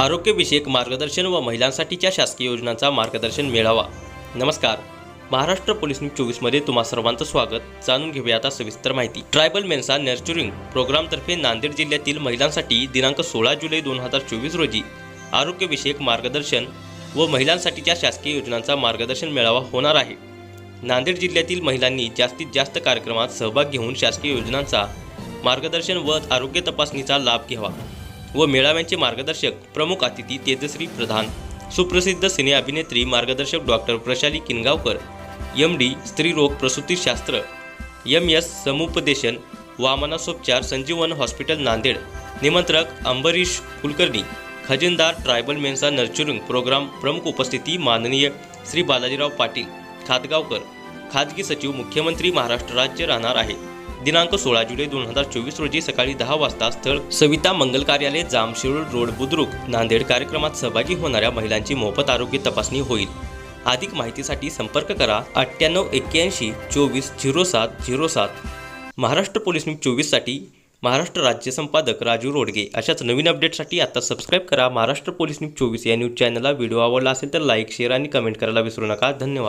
आरोग्यविषयक मार्गदर्शन व महिलांसाठीच्या शासकीय योजनांचा मार्गदर्शन मिळावा. नमस्कार. महाराष्ट्र पोलीस न्यूज चोवीसमध्ये तुम्हा सर्वांचं स्वागत. जाणून घेऊया आता सविस्तर माहिती. ट्रायबल मेन्सा नर्चरिंग प्रोग्रामतर्फे नांदेड जिल्ह्यातील महिलांसाठी दिनांक सोळा जुलै दोन हजार चोवीस रोजी आरोग्यविषयक मार्गदर्शन व महिलांसाठीच्या शासकीय योजनांचा मार्गदर्शन मेळावा होणार आहे. नांदेड जिल्ह्यातील महिलांनी जास्तीत जास्त कार्यक्रमात सहभाग घेऊन शासकीय योजनांचा मार्गदर्शन व आरोग्य तपासणीचा लाभ घ्यावा. व मेळाव्यांचे मार्गदर्शक प्रमुख अतिथी तेजश्री प्रधान सुप्रसिद्ध सिने अभिनेत्री मार्गदर्शक doctor Prashali Kingaonkar M D स्त्रीरोग प्रसूतीशास्त्र एम एस समुपदेशन वामनासोपचार संजीवन हॉस्पिटल नांदेड निमंत्रक अंबरीश कुलकर्णी खजिनदार ट्रायबल मेन्सा नर्चरिंग प्रोग्राम प्रमुख उपस्थिती माननीय श्री बालाजीराव पाटील खातगावकर खाजगी सचिव मुख्यमंत्री महाराष्ट्र राज्य राहणार आहे. दिनांक सोळा जुलै दोन हजार चोवीस रोजी सकाळी दहा वाजता स्थळ सविता मंगल कार्यालय जामशिरोळ रोड बुद्रुक नांदेड कार्यक्रमात सहभागी होणाऱ्या महिलांची मोफत आरोग्य तपासणी होईल. अधिक माहितीसाठी संपर्क करा अठ्ठ्याण्णव एक्क्याऐंशी चोवीस झिरो सात झिरो सात. महाराष्ट्र पोलीस न्यूज चोवीससाठी महाराष्ट्र राज्य संपादक राजू रोडगे. अशाच नवीन अपडेटसाठी आता सबस्क्राईब करा महाराष्ट्र पोलीस न्यूज चोवीस या न्यूज चॅनलला. व्हिडिओ आवडला असेल तर लाईक शेअर आणि कमेंट करायला विसरू नका. धन्यवाद.